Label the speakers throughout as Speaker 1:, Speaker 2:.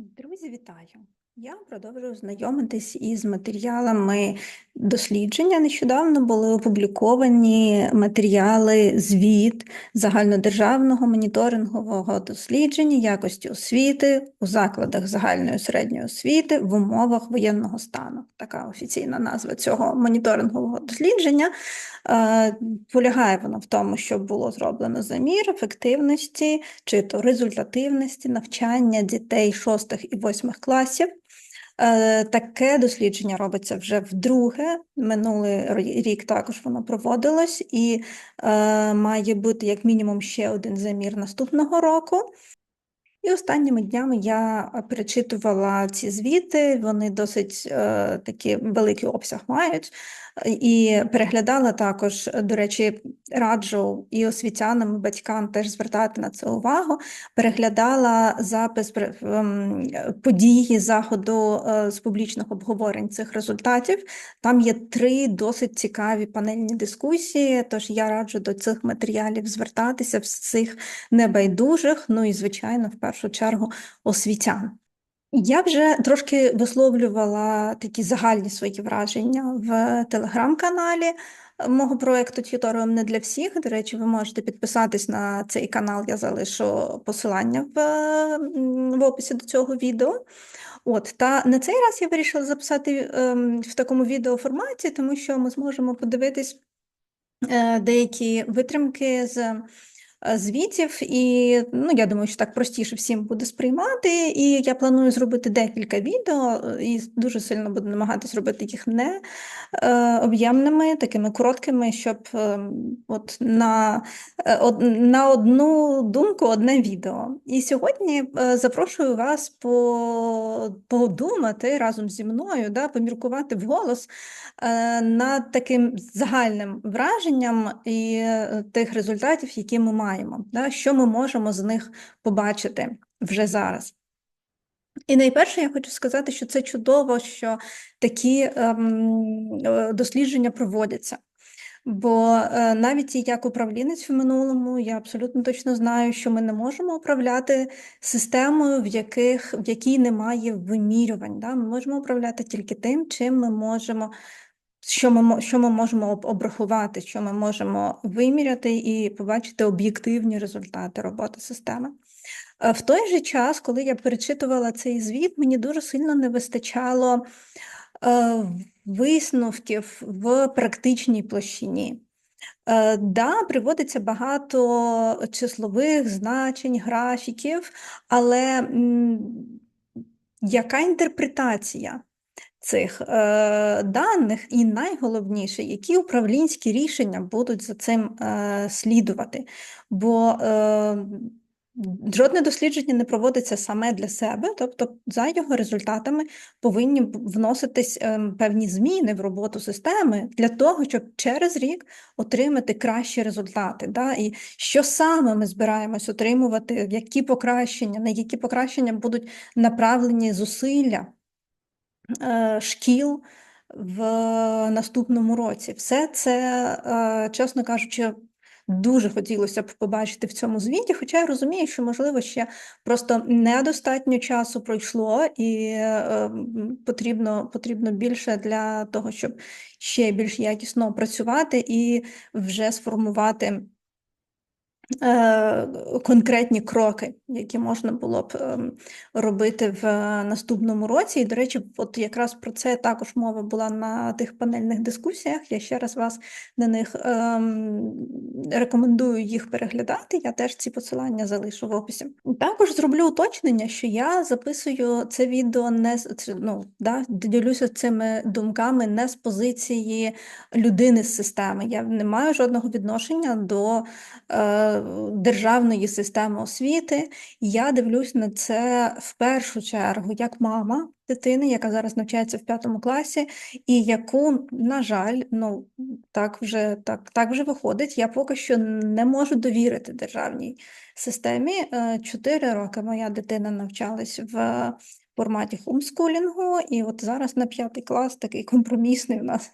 Speaker 1: Друзі, вітаю! Я продовжую знайомитись із матеріалами дослідження. Нещодавно були опубліковані матеріали звіт загальнодержавного моніторингового дослідження якості освіти у закладах загальної середньої освіти в умовах воєнного стану. Така офіційна назва цього моніторингового дослідження. Е, Полягає воно в тому, що було зроблено замір ефективності чи то результативності навчання дітей шостих і восьмих класів. Е, Таке дослідження робиться вже вдруге. Минулий рік також воно проводилось, і е, має бути як мінімум ще один замір наступного року. І останніми днями я перечитувала ці звіти, вони досить е, такі великий обсяг мають, і переглядала також, до речі, раджу і освітянам, і батькам теж звертати на це увагу. Переглядала запис ем, події заходу е, з публічних обговорень цих результатів. Там є три досить цікаві панельні дискусії, тож я раджу до цих матеріалів звертатися всіх небайдужих, ну і, звичайно, в першу чергу освітян. Я вже трошки висловлювала такі загальні свої враження в телеграм-каналі мого проєкту Т'юторіум не для всіх. До речі, ви можете підписатись на цей канал, я залишу посилання в, в описі до цього відео. От, та на цей раз я вирішила записати ем, в такому відеоформаті, тому що ми зможемо подивитись е, деякі витримки з звітів, і ну, я думаю, що так простіше всім буде сприймати. І я планую зробити декілька відео, е, і дуже сильно буду намагатися робити їх не е, об'ємними, такими короткими, щоб е, от на, е, на одну думку одне відео. І сьогодні е, запрошую вас по, подумати разом зі мною, да, поміркувати вголос е, над таким загальним враженням і е, тих результатів, які ми маємо, да, що ми можемо з них побачити вже зараз. І найперше я хочу сказати, що це чудово, що такі ем, е, дослідження проводяться. Бо е, навіть як управлінець в минулому, я абсолютно точно знаю, що ми не можемо управляти системою, в яких, в якій немає вимірювань. Да? Ми можемо управляти тільки тим, чим ми можемо, що ми, що ми можемо обрахувати, що ми можемо виміряти і побачити об'єктивні результати роботи системи. Е, В той же час, коли я перечитувала цей звіт, мені дуже сильно не вистачало е, висновків в практичній площині. Е, Да, приводиться багато числових значень, графіків, але яка інтерпретація цих е, даних, і найголовніше, які управлінські рішення будуть за цим е, слідувати? Бо е, жодне дослідження не проводиться саме для себе, тобто за його результатами повинні вноситись ем, певні зміни в роботу системи для того, щоб через рік отримати кращі результати. Да? І що саме ми збираємось отримувати, які покращення, на які покращення будуть направлені зусилля е, шкіл в наступному році. Все це, е, чесно кажучи, дуже хотілося б побачити в цьому звіті, хоча я розумію, що, можливо, ще просто недостатньо часу пройшло, і е, потрібно, потрібно більше для того, щоб ще більш якісно працювати і вже сформувати е, конкретні кроки, які можна було б ем, робити в наступному році. І, до речі, от якраз про це також мова була на тих панельних дискусіях. Я ще раз вас на них ем, рекомендую їх переглядати. Я теж ці посилання залишу в описі. Також зроблю уточнення, що я записую це відео не ну, да, ділюся цими думками не з позиції людини з системи. Я не маю жодного відношення до е, державної системи освіти. Я дивлюсь на це в першу чергу як мама дитини, яка зараз навчається в п'ятому класі, і яку, на жаль, ну так вже так, так вже виходить. Я поки що не можу довірити державній системі. Е, Чотири роки моя дитина навчалась в форматі хомскулінгу, і от зараз на п'ятий клас такий компромісний у нас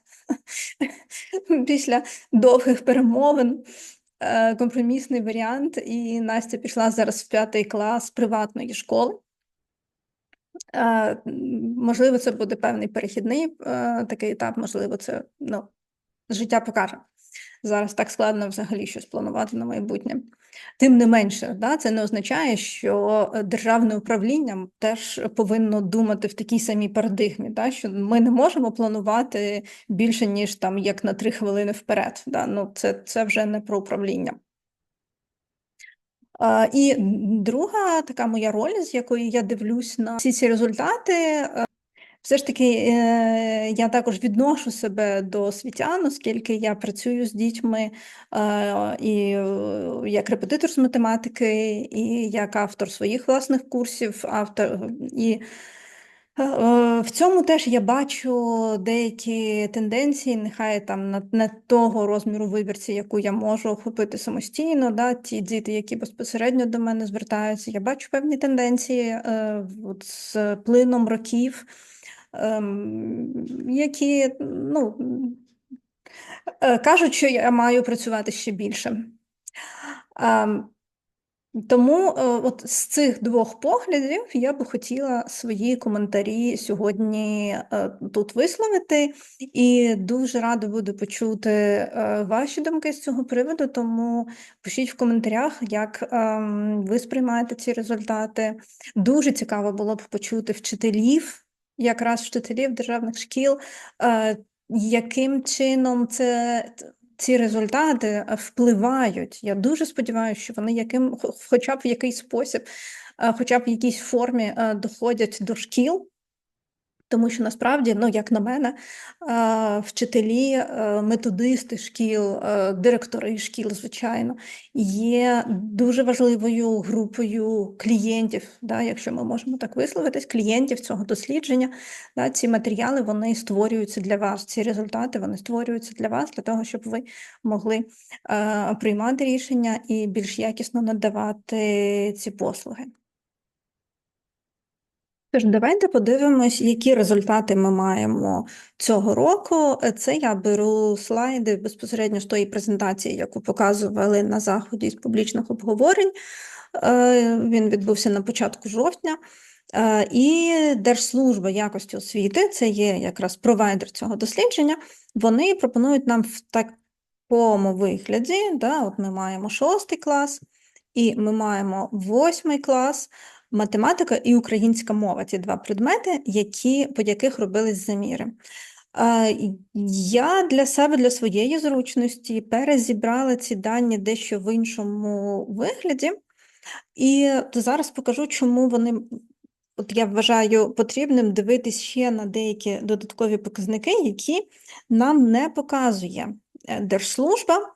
Speaker 1: після довгих перемовин компромісний варіант, і Настя пішла зараз в п'ятий клас приватної школи. Е, Можливо, це буде певний перехідний е, такий етап, можливо, це ну, життя покаже. Зараз так складно взагалі щось планувати на майбутнє. Тим не менше, да, це не означає, що е, державне управління теж повинно думати в такій самій парадигмі, да, що ми не можемо планувати більше, ніж там як на три хвилини вперед. Да, ну, це, це вже не про управління. І друга така моя роль, з якої я дивлюсь на всі ці результати, е, все ж таки е, я також відношу себе до освітян, оскільки я працюю з дітьми е, і е, як репетитор з математики, і як автор своїх власних курсів, автор і. В цьому теж я бачу деякі тенденції, нехай там на, на того розміру вибірці, яку я можу охопити самостійно, да, ті діти, які безпосередньо до мене звертаються, я бачу певні тенденції е, от, з плином років, які ну, е, кажуть, що я маю працювати ще більше. Е, тому е, от з цих двох поглядів я би хотіла свої коментарі сьогодні е, тут висловити, і дуже рада буду почути ваші думки з цього приводу. Тому пишіть в коментарях, як ем, ви сприймаєте ці результати. Дуже цікаво було б почути вчителів, якраз вчителів державних шкіл, яким чином це ці результати е, впливають. Я дуже сподіваюся, що вони яким, хоча б в якийсь спосіб, е, хоча б в якійсь формі е, доходять до шкіл. Тому що насправді, ну як на мене, вчителі, методисти шкіл, директори шкіл, звичайно, є дуже важливою групою клієнтів, да, якщо ми можемо так висловитись, клієнтів цього дослідження. Да, Ці матеріали вони створюються для вас. Ці результати вони створюються для вас, для того, щоб ви могли приймати рішення і більш якісно надавати ці послуги. Тож, давайте подивимось, які результати ми маємо цього року. Це я беру слайди безпосередньо з тої презентації, яку показували на заході з публічних обговорень. Е, він відбувся на початку жовтня. Е, і Держслужба якості освіти, це є якраз провайдер цього дослідження. Вони пропонують нам в такому вигляді. Да, От ми маємо шостий клас, і ми маємо восьмий клас математика і українська мова ці два предмети, які, по яких робились заміри. Я для себе, для своєї зручності перезібрала ці дані дещо в іншому вигляді, і зараз покажу, чому вони, от я вважаю, потрібним дивитись ще на деякі додаткові показники, які нам не показує е, Держслужба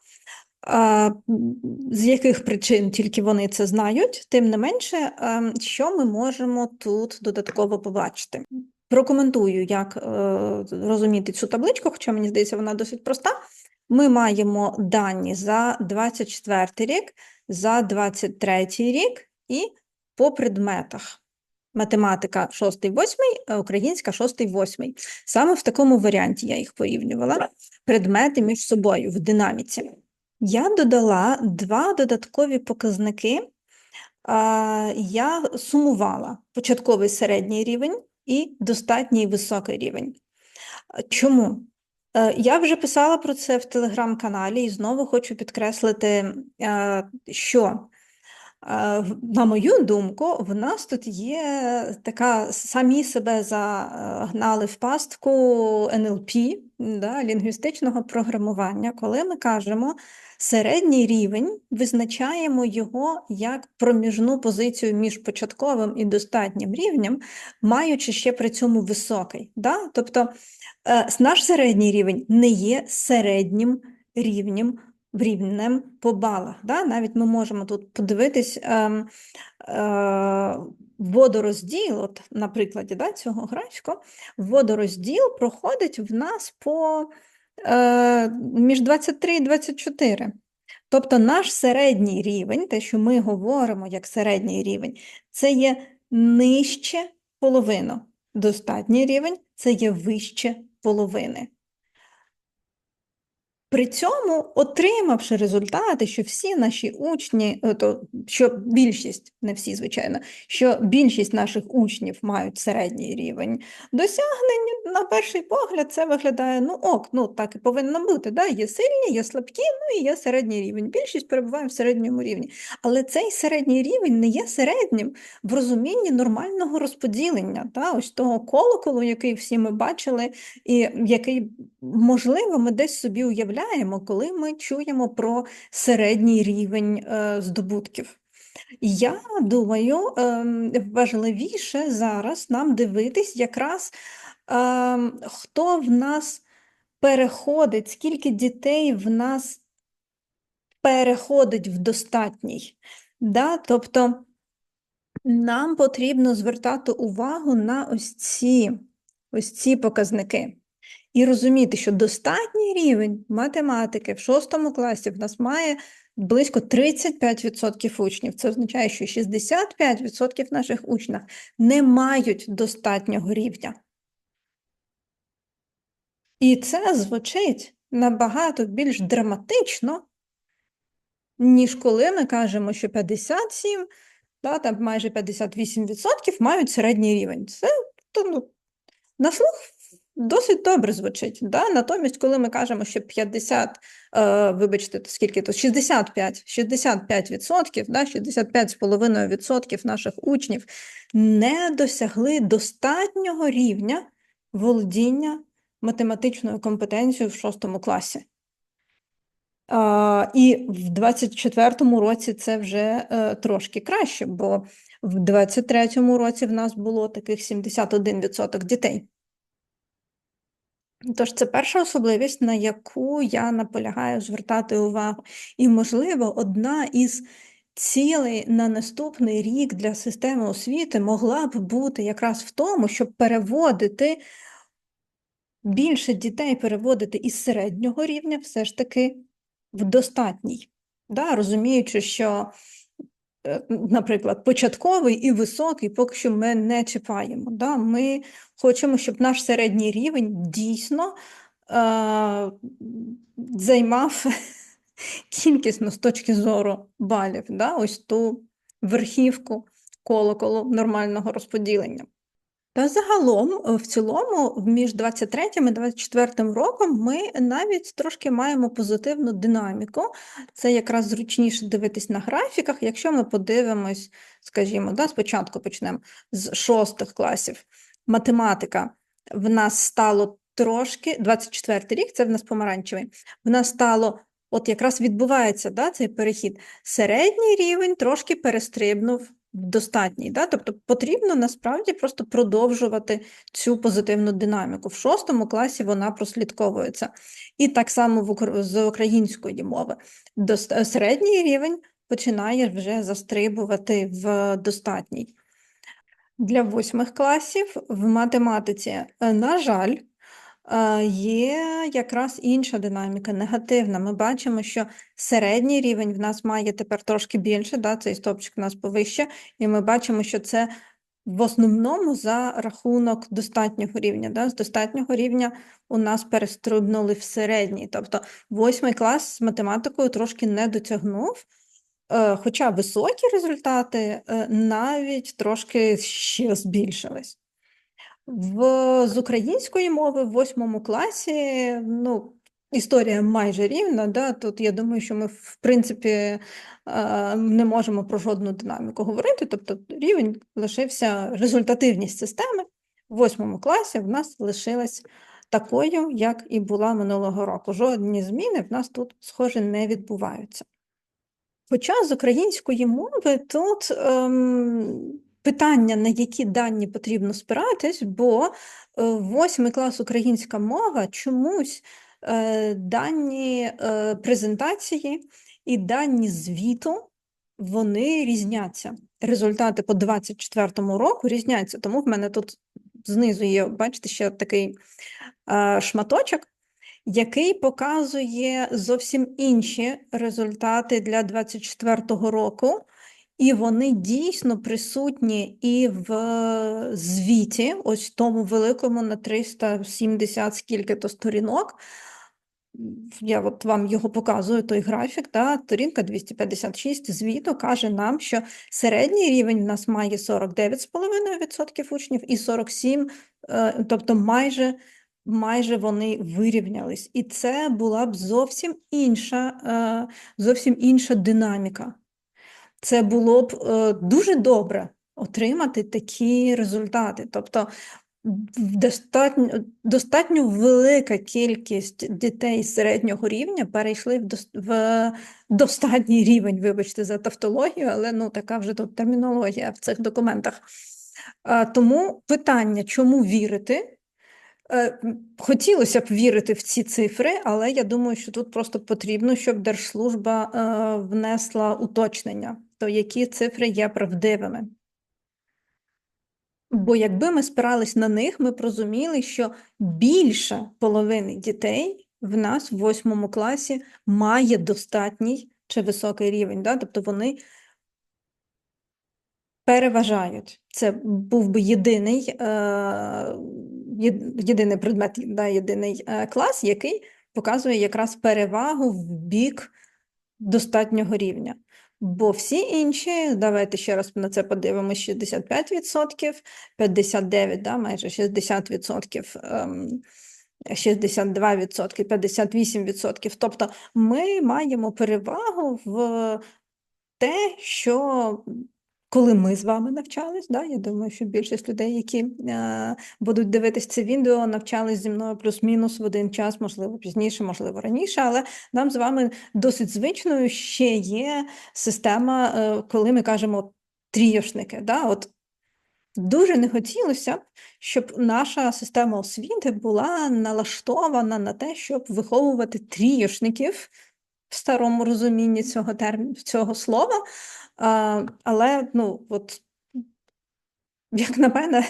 Speaker 1: з яких причин тільки вони це знають, тим не менше, ем, що ми можемо тут додатково побачити. Прокоментую, як е, розуміти цю табличку, хоча мені здається, вона досить проста. Ми маємо дані за 24 рік, за 23 рік і по предметах. Математика 6-8, українська 6-8. Саме в такому варіанті я їх порівнювала. Предмети між собою в динаміці. Я додала два додаткові показники. Я сумувала початковий середній рівень і достатній високий рівень. Чому? Е, я вже писала про це в телеграм-каналі і знову хочу підкреслити, е, що на мою думку, в нас тут є така самі себе загнали в пастку НЛП, да, лінгвістичного програмування, коли ми кажемо середній рівень, визначаємо його як проміжну позицію між початковим і достатнім рівнем, маючи ще при цьому високий. Да? Тобто е, наш середній рівень не є середнім рівнем в рівнем по балах. Да? Навіть ми можемо тут подивитись е, е, водорозділ, от на прикладі да, цього графіку, водорозділ проходить в нас по е, між 23 і 24. Тобто наш середній рівень, те, що ми говоримо як середній рівень, це є нижче половину. Достатній рівень це є вище половини. При цьому, отримавши результати, що всі наші учні, е, то що більшість, не всі, звичайно, що більшість наших учнів мають середній рівень досягнень, на перший погляд, це виглядає ну ок, ну так і повинно бути. Да? Є сильні, є слабкі, ну і є середній рівень. Більшість перебуває в середньому рівні. Але цей середній рівень не є середнім в розумінні нормального розподілення, да? ось того колоколу, який всі ми бачили, і який, можливо, ми десь собі уявляємо уявляємо, коли ми чуємо про середній рівень е, здобутків. Я думаю, ем, важливіше зараз нам дивитись якраз, ем, хто в нас переходить, скільки дітей в нас переходить в достатній. Да? Тобто нам потрібно звертати увагу на ось ці, ось ці показники і розуміти, що достатній рівень математики в шостому класі в нас має близько 35% учнів. Це означає, що 65% наших учнів не мають достатнього рівня. І це звучить набагато більш драматично, ніж коли ми кажемо, що 57, да, там майже 58% мають середній рівень. Це то, ну, на слух Досить добре звучить. Да? Натомість, коли ми кажемо, що 50, е, вибачте, скільки то 65, 65%, да, 65,5% наших учнів не досягли достатнього рівня володіння математичною компетенцією в 6 класі. Е, і в 24-му році це вже е, трошки краще, бо в 23-му році в нас було таких 71% дітей. Тож це перша особливість, на яку я наполягаю звертати увагу. І, можливо, одна із цілей на наступний рік для системи освіти могла б бути якраз в тому, щоб переводити більше дітей переводити із середнього рівня все ж таки в достатній, да, розуміючи, що наприклад, початковий і високий, поки що ми не чіпаємо. Да? Ми хочемо, щоб наш середній рівень дійсно е, займав кількісно з точки зору балів, да? ось ту верхівку колоколу нормального розподілення. Та загалом, е, в цілому, між 23 і 24 роком ми навіть трошки маємо позитивну динаміку. Це якраз зручніше дивитись на графіках. Якщо ми подивимось, скажімо, да, спочатку почнемо з шостих класів. Математика в нас стало трошки, 24 рік, це в нас помаранчевий, в нас стало. От якраз відбувається да, цей перехід. Середній рівень трошки перестрибнув достатній. Да? Тобто потрібно насправді просто продовжувати цю позитивну динаміку. В шостому класі вона прослідковується. І так само з української мови. Середній рівень починає вже застрибувати в достатній. Для восьмих класів в математиці, е, на жаль, Є якраз інша динаміка, негативна. Ми бачимо, що середній рівень в нас має тепер трошки більше, да, цей стопчик у нас повище, і ми бачимо, що це в основному за рахунок достатнього рівня. Да? З достатнього рівня у нас перестрибнули в середній. Тобто восьмий клас з математикою трошки не дотягнув. Е, хоча високі результати е, навіть трошки ще збільшились. В, З української мови в восьмому класі ну, історія майже рівна. Да? Тут я думаю, що ми, в принципі, е, не можемо про жодну динаміку говорити. Тобто рівень лишився результативність системи в восьмому класі в нас лишилась такою, як і була минулого року. Жодні зміни в нас тут, схоже, не відбуваються. Хоча з української мови тут. Ем, питання, на які дані потрібно спиратись, бо е, восьмий клас українська мова чомусь е, дані е, презентації і дані звіту вони різняться. Результати по 24-му року різняться. Тому в мене тут знизу є, бачите, ще такий шматочок. Який показує зовсім інші результати для 24-го року, і вони дійсно присутні і в звіті, ось тому великому на 370 скільки то сторінок. я от вам його показую, той графік, да, сторінка 256 звіту каже нам, що середній рівень в нас має 49,5% учнів і 47, е, тобто майже, майже вони вирівнялись. І це була б зовсім інша, е, зовсім інша динаміка. Це було б е, дуже добре отримати такі результати. Тобто достатньо, достатньо велика кількість дітей середнього рівня перейшли в, в достатній рівень, вибачте за тавтологію, але ну така вже тут термінологія в цих документах. Тому питання, чому вірити? Е, Хотілося б вірити в ці цифри, але я думаю, що тут просто потрібно, щоб Держслужба е, внесла уточнення, то які цифри є правдивими. Бо якби ми спирались на них, ми б розуміли, що більше половини дітей в нас в восьмому класі має достатній чи високий рівень, да? тобто вони переважають. Це був би єдиний, е, єдиний предмет, да, єдиний е, клас, який показує якраз перевагу в бік достатнього рівня. Бо всі інші, давайте ще раз на це подивимося: 65%, 59%, да, майже 60%, ем, 62%, 58%. Тобто ми маємо перевагу в те, що коли ми з вами навчались, да, я думаю, що більшість людей, які е, будуть дивитись це відео, навчались зі мною плюс-мінус в один час, можливо, пізніше, можливо, раніше, але нам з вами досить звичною ще є система, е, коли ми кажемо трійошники. Да? От Дуже не хотілося б, щоб наша система освіти була налаштована на те, щоб виховувати трійошників в старому розумінні цього терміну, цього слова. А, але, ну, от, як на мене,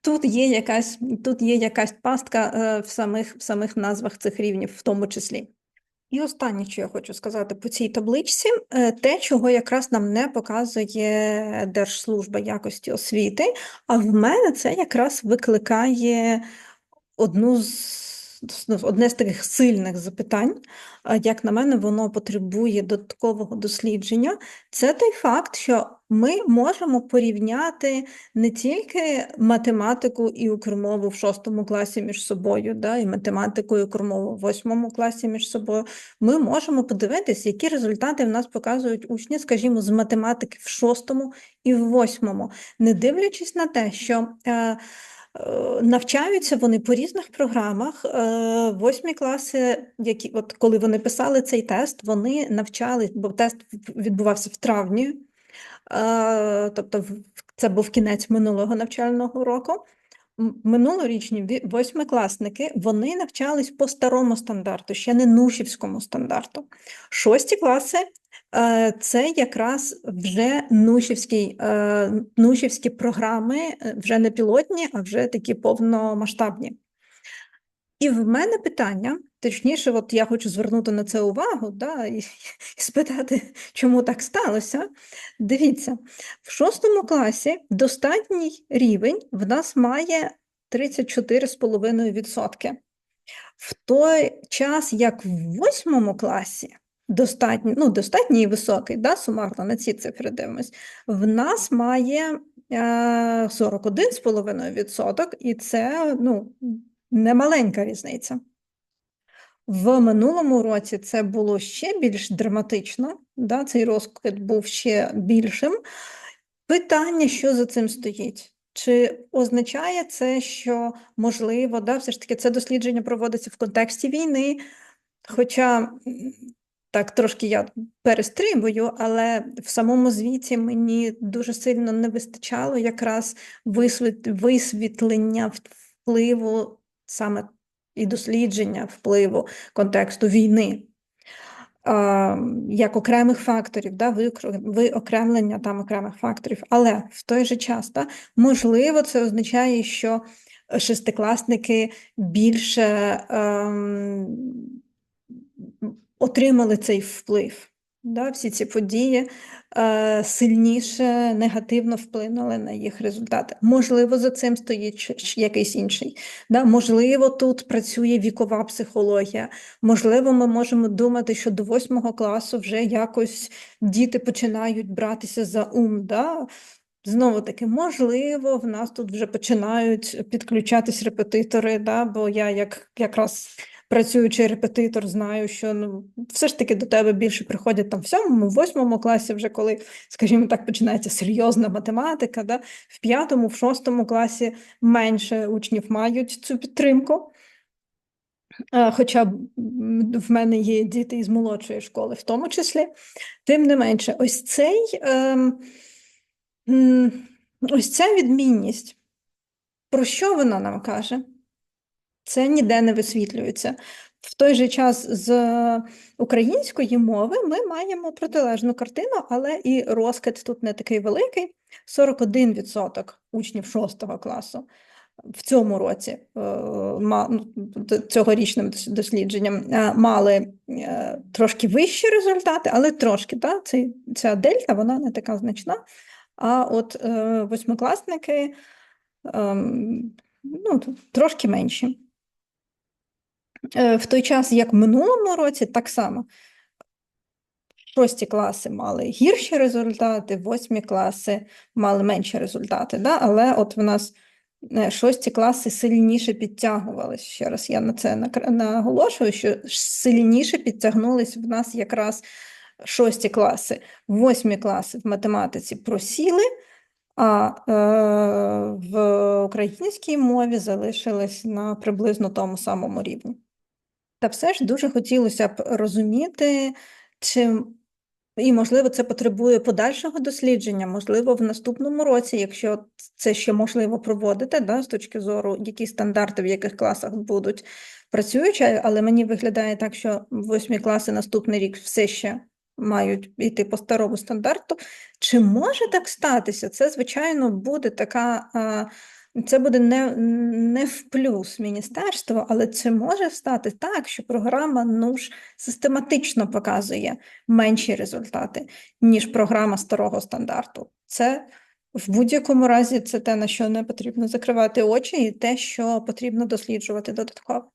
Speaker 1: тут є якась, тут є якась пастка е, в самих, в самих назвах цих рівнів, в тому числі. І останнє, що я хочу сказати по цій табличці, е, те, чого якраз нам не показує Держслужба якості освіти, а в мене це якраз викликає одну з одне з таких сильних запитань, як на мене, воно потребує додаткового дослідження. Це той факт, що ми можемо порівняти не тільки математику і укрмову в шостому класі між собою, да, і математику і укрмову в восьмому класі між собою. Ми можемо подивитись, які результати в нас показують учні, скажімо, з математики в шостому і в восьмому, не дивлячись на те, що. Е, Навчаються вони по різних програмах. Е, Восьмі класи, які от коли вони писали цей тест, вони навчали, бо тест відбувався в травні, е, тобто це був кінець минулого навчального року. Минулорічні восьмикласники вони навчались по старому стандарту, ще не нушівському стандарту. Шості класи е, це якраз вже нушівський, е, нушівські програми, е, вже не пілотні, а вже такі повномасштабні. І в мене питання, точніше, от я хочу звернути на це увагу, да, і, і спитати, чому так сталося. Дивіться, в шостому класі достатній рівень в нас має 34,5%. В той час, як в восьмому класі, достатній, ну, достатній високий, да, сумарно на ці цифри дивимось, в нас має е, 41,5%, і це ну, немаленька різниця. В минулому році це було ще більш драматично, да, цей розкид був ще більшим. Питання, що за цим стоїть? Чи означає це, що можливо, да, все ж таки це дослідження проводиться в контексті війни? Хоча так трошки я перестрибую, але в самому звіті мені дуже сильно не вистачало якраз висвіт- висвітлення впливу саме і дослідження впливу контексту війни як окремих факторів, да, виокремлення там окремих факторів. Але в той же час, да, можливо, це означає, що шестикласники більше ем, отримали цей вплив. Да, всі ці події е, сильніше негативно вплинули на їх результати. Можливо, за цим стоїть якийсь інший. Да? Можливо, тут працює вікова психологія. Можливо, ми можемо думати, що до восьмого класу вже якось діти починають братися за ум. Да? Знову таки, можливо, в нас тут вже починають підключатись репетитори, да? бо я як якраз працюючий репетитор, знаю, що ну, все ж таки до тебе більше приходять там в сьомому, восьмому класі, вже коли, скажімо так, починається серйозна математика. Да? В п'ятому, в шостому класі менше учнів мають цю підтримку. Е, Хоча в мене є діти із молодшої школи, в тому числі. Тим не менше, ось цей, ем, ось ця відмінність, про що вона нам каже? Це ніде не висвітлюється. В той же час з української мови ми маємо протилежну картину, але і розкид тут не такий великий. 41% учнів 6 класу в цьому році е, ну, цьогорічним дослідженням е, мали е, трошки вищі результати, але трошки, цей, ця дельта вона не така значна. А от восьмикласники ем, ну, трошки менші. Е, В той час, як в минулому році, так само. Шості класи мали гірші результати, восьмі класи мали менші результати. Да? Але от в нас е, шості класи сильніше підтягувалися. Ще раз я на це наголошую, що сильніше підтягнулись в нас якраз шості класи. Восьмі класи в математиці просіли, а е, в українській мові залишились на приблизно тому самому рівні. Та все ж дуже хотілося б розуміти, чи і, можливо, це потребує подальшого дослідження, можливо, в наступному році, якщо це ще можливо проводити, да, з точки зору, які стандарти в яких класах будуть працюючі, але мені виглядає так, що восьмі класи наступний рік все ще мають йти по старому стандарту. Чи може так статися? Це, звичайно, буде така. Це буде не, не в плюс міністерство, але це може стати так, що програма ну ж систематично показує менші результати, ніж програма старого стандарту. Це в будь-якому разі це те, на що не потрібно закривати очі, і те, що потрібно досліджувати додатково.